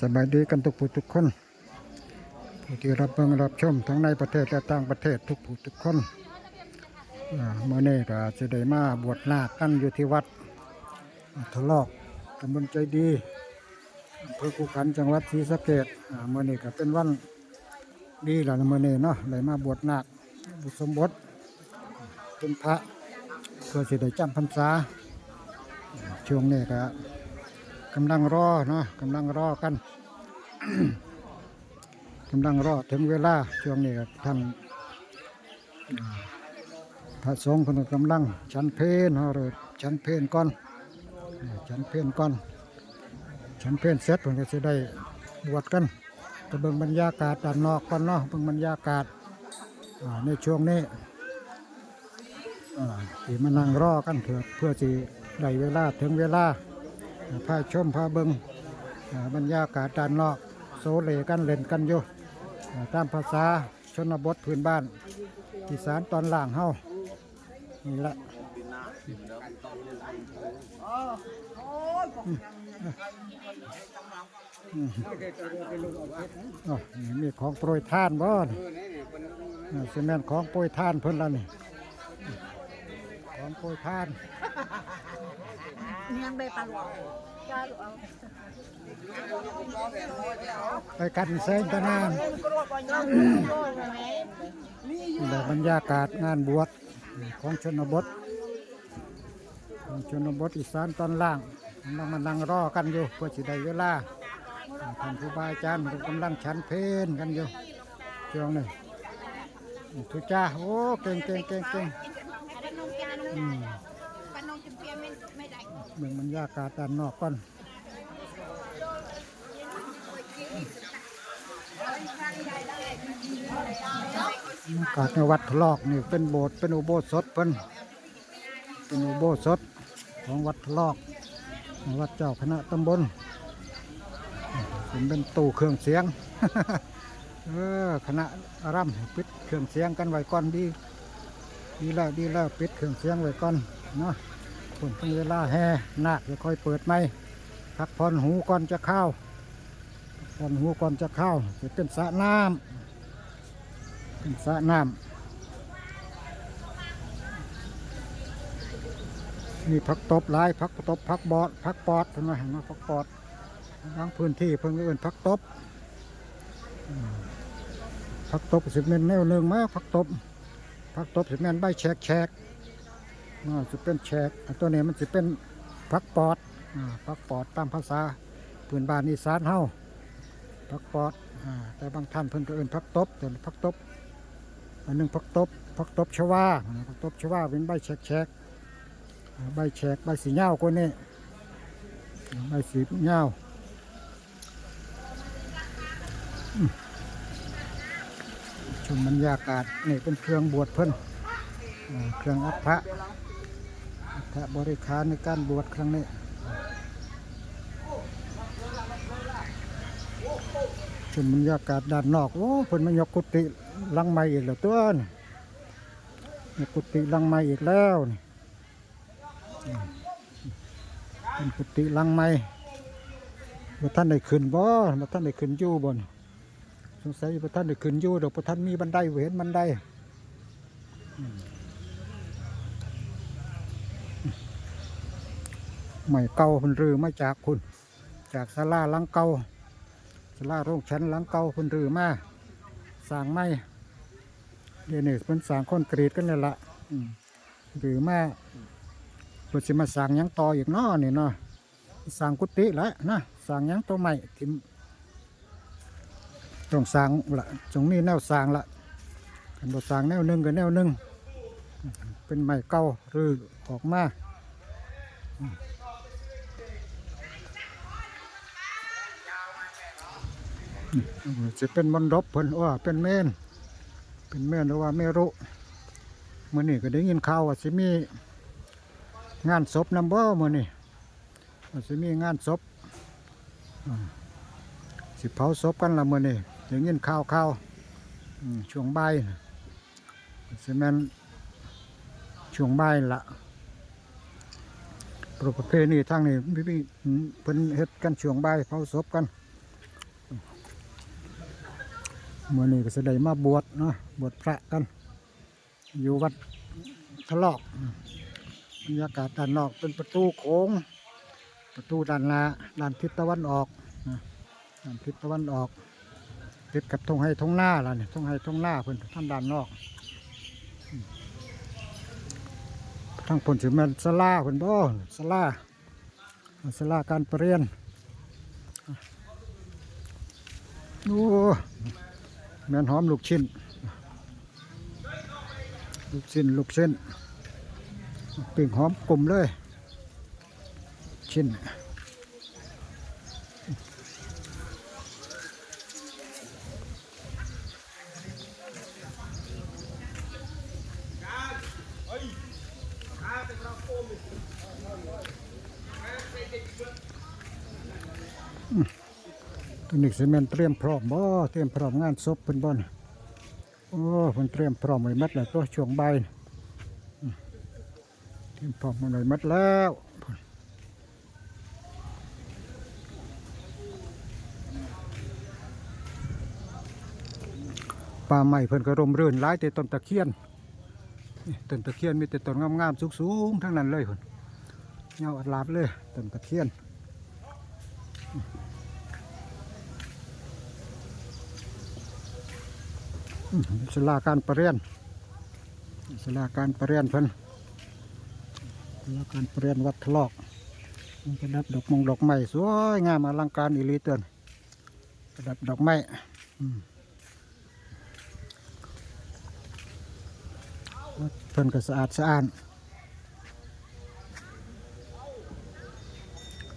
สบายดีกันทุกผู้ทุกคน ผู้ที่รับเบิ่งรับชมทั้งในประเทศและต่างประเทศทุกผู้ทุกคนเมื่อนี้ก็จะได้มาบวชนาคกันอยู่ที่วัดทะลอกตำบลใจดีอำเภอกุขันจังหวัดศรีสะเกษอ่าเมื่อนี้ก็เป็นวันดีแล้วนะเมื่อนี้เนาะได้มาบวชนาคบุสมบทเป็นพระเพื่อสิได้จำพรรษาอ่าช่วงนี้ก็ กำลังรอเนาะกำลังรอกันกำลังรอถึงเวลาช่วงนี้ท่านพระสงฆ์คนกำลังฉันเพลเนาะหรือฉันเพลก่อนอ่าฉันเพลก่อนฉันเพลเสร็จผมก็จะได้บวชกันแต่เบิ่งบรรยากาศด้านนอกก่อนเนาะเบิ่งบรรยากาศในช่วงนี้อ่าที่มานั่งรอกันเถอะเพื่อที่ได้เวลาถึงเวลา พาชมพาเบิงบรรยากาศด้านนอก โซเลกันเล่นกันอยู่ตามภาษาชนบทพื้นบ้านอีสานตอนล่างเฮานี่แหละนี่มีของโปรยทานบ่นี่อ่าซีเมนของโปรยทานเพิ่นละนี่ ของโปรยทาน ยงใบปลาหลวงไปกันแสงตะนานแหละบรรยากาศงานบวชของชนบทของชนบทอีสานตอนล่างเรามานั่งรอกันอยู่เพื่อสิได้เวลาท่านครูบาอาจารย์กำลังฉันเพนกันอยู่ช่วงนี้ทุจ้าโอ้เก่งเก่งเก่งเก่ง เมืองบรรยากาศด้านนอกก่อนบรรยากาศในวัดทลอกนี่เป็นโบสถ์เป็นอุโบสถเพิ่นเป็นอุโบสถของวัดทลอก วัดเจ้าคณะตำบลเป็นเป็นตู้เครื่องเสียงเออคณะรัมปิดเครื่องเสียงกันไว้ก่อนดี ดีแล้วดีแล้วปิดเครื่องเสียงไว้ก่อนเนาะ คนตั้งเวลาแห่นาคจะค่อยเปิดไหมพักผ่อนหูก่อนจะเข้าผ่อนหูก่อนจะเข้าจะเป็นสระน้ำเป็นสระน้ำมีพักตบหลายพักตบพักบอดพักปอดเห็นไหมเห็นไหมพักปอดบางพื้นที่เพิ่งเอื่นพักตบพักตบสิบเมตรแนวหนึ่งมาพักตบพักตบสิแม่นใบแฉกแฉก อ่าจะเป็นแฉกอันตัวนี้มันจะเป็นพักปอดอ่าพักปอดตามภาษาพื้นบ้านอีสานเฮาพักปอดอ่าแต่บางท่านเพิ่นก็เอิ้นพักตบแต่พักตบอันหนึงพักตบพักตบชวาพักตบชวาเป็นใบแฉกแฉกใบแฉกใบสีเหย้ากว่านี้ใบสีเหย้าชมบรรยากาศนี่เป็นเครื่องบวชเพิ่นอ่าเครื่องอัฐะ อัฐะบริขารในการบวชครั้งนี้ ชมบรรยากาศด้านนอก โอ้เพิ่นมายกกุฏิลังใหม่อีกแล้วตัวนี่ยกกุฏิลังใหม่อีกแล้วนี่เป็นกุฏิลังใหม่บ่ท่านได้ขึ้นบ่บ่ท่านได้ขึ้นอยู่บ่นสงสัยพระท่านได้ขึ้นอยู่ดอกพระท่านมีบันไดเห็นบันไดอืม ใหม่เก่าพิ่นรือมาจากคุณจากศาลาลังเก่าศาลาโรงชั้นลังเก่าพิ่นรือมาสร้างไม้เดี๋ยวนี้เพิ่นสร้างคอนกรีตกันนี่ละหรือมาเพิ่นสิมาสร้างยังต่ออีกนาะนี่เนาะสร้างกุฏิแล้วนะสร้างยังตัวใหม่ที่ต้องสร้างละจงมีแนวสร้างละกันบ่สร้างแนวหนึ่งกับแนวหนึ่งเป็นไม้เก่าหรือออกมาอืมอืม จะเป็นมนดบเพิ่นว่าเป็นเมน เป็นเมนหรือว่าเมรุมื่อนี้ก็ได้ยินข่าวว่าสิมีงานศพนำบ่มื่อนี้ว่าสิมีงานศพสิเผาศพกันละมื่อนี่อย่างเงี้ยข่าวข่าวช่วงบ่ายน่ะสิแมนช่วงบ่ายละประเพณีทางนี้พี่พี่เพิ่นเฮ็ดกันช่วงบ่ายเผาศพกัน เมื่อนี้ก็จะได้มาบวชเนาะบวชพระกัน อยู่วัดทะลอกบรรยากาศด้านนอกเป็นประตูโค้ง ประตูด้านหน้าด้านทิศตะวันออกนะด้านทิศตะวันออก ติดกับทงให้ทงหน้าล่ะเนี่ยทงให้ทงหน้าเพิ่นท่างด้านนอกอืมทางผลสิแม่นสลาเพิ่นบ่สลาสลาการประเรียนโอ้ แมนหอมลูกชิ้น ลูกชิ้นลูกเส้นปิ่งหอมกลมเลย ชิ้น นี้ซีเมนต์เตรียมพร้อมบ่เตรียมพร้อมงานศพเพิ่นบ่นโอ้เพิ่นเตรียมพร้อมไว้หมดแล้วตัวช่วงใบเตรียมพร้อมไว้หมดแล้วป่าใหม่เพิ่นก็ร่มรื่นหลายแต่ต้นตะเคียนต้นตะเคียนมีแต่ต้นงามๆสูงๆทั้งนั้นเลยเพิ่นเงาอัดลาบเลยต้นตะเคียน อืม สลาการประเรียนสลาการประเรียนเพิ่นสลาการประเรียนวัดทะลอกมันประดับดอกมงดอกไม้สวยงามอลังการอีลีเตือนประดับดอกไม้วัดเพิ่นก็สะอาดสะอ้าน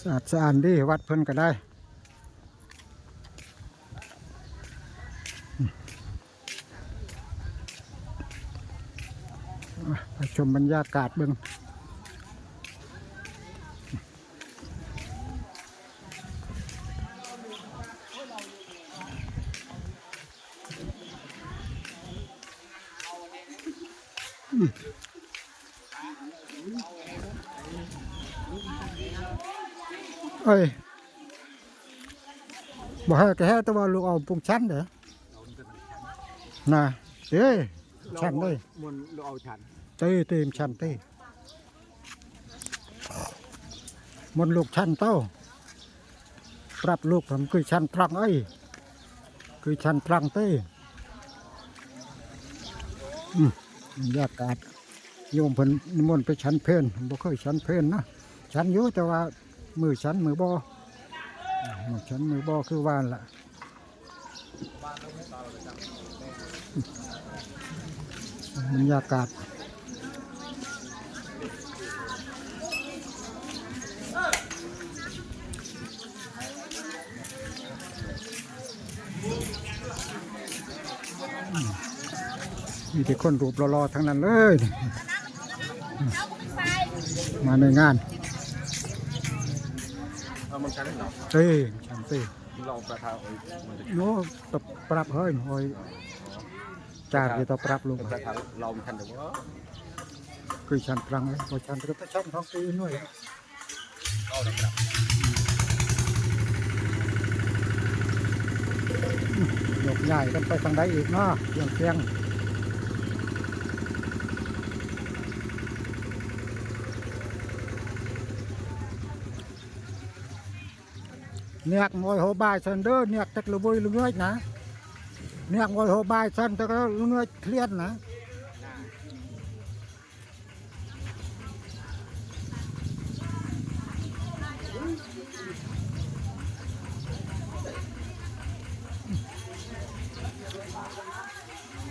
สะอาดสะอ้านดีวัดเพิ่นก็ได้ ไปช มบรรยากาศเบิ่งอืมเอ้ยบ่ให้แกให้แตัวาลูกเอาปุงชั้นเด้อน่ะเอ้ยชั้นเลย มันเราเอาฉัน เต้เต็มชันเต้มนลูกชันเต้าปรับลูกผมคือชันตรังไอ้คือชันตรังเต้อืมบรรยากาศโยมเพิ่นนิมนต์ไปชั้นเพลนบ่เคยชั้นเพลนนะชั้นอยู่แต่ว่ามือชั้นมือบ่มือชั้นมือบ่คือว่านละบรรยากาศ มีแต่คนรูปรอๆทั้งนั้นเลยมาในงานเอามันฉันเหรอเต้ชันเต้เราประทานเอ้ยมันจะโน้ตบปรับเฮ้ยโอ้ยจากที่ตบปรับลูกประทานเรามันฉันแต่ว่าคือชันตรังเลยพอชันก็ต้องชันท้องตีหน่อยเอาดับดับยกใหญ่กันไปทางใดอีกเนาะเพียงเพียง เนียกมวยโหบายซันเดอร์เนียกตักลุบุยลุงเงยนะเนียกมวยโหบายซันตักลุงเงยเครียดนะ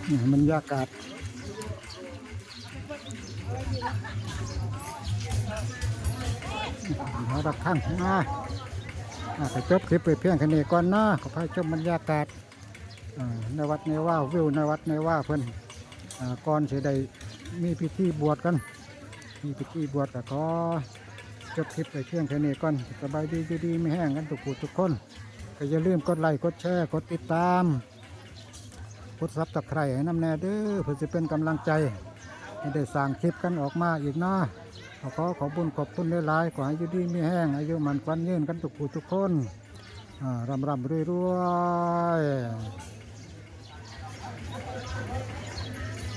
นี่บรรยากาศเราดักข้างนะอ่า ไปจบคลิปไปเพียงแค่นี้ก่อนนะขอพายชมบรรยากาศในวัดในว่าวิวในวัดในว่าเพิ่นอ่าก่อนเสิได้มีพิธีบวชกัน มีพิธีบวชก็ขอจบคลิปไปเพียงแค่นี้ก่อนสบายดีดีไม่แห้งกันทุกผู้ทุกคนก็อย่าลืมกดไลค์กดแชร์กดติดตามกดซับตะไคร่ให้น้ำแน่เด้อเพื่อจะเป็นกำลังใจให้ได้สร้างคลิปกันออกมาอีกเนาะ ขอขอขอบุญขอบคุณหลายๆขอให้อยู่ดีมีแห้งอายุมันควันยืนกันทุกผู้ทุกคนอ่ารำรำรวยรวย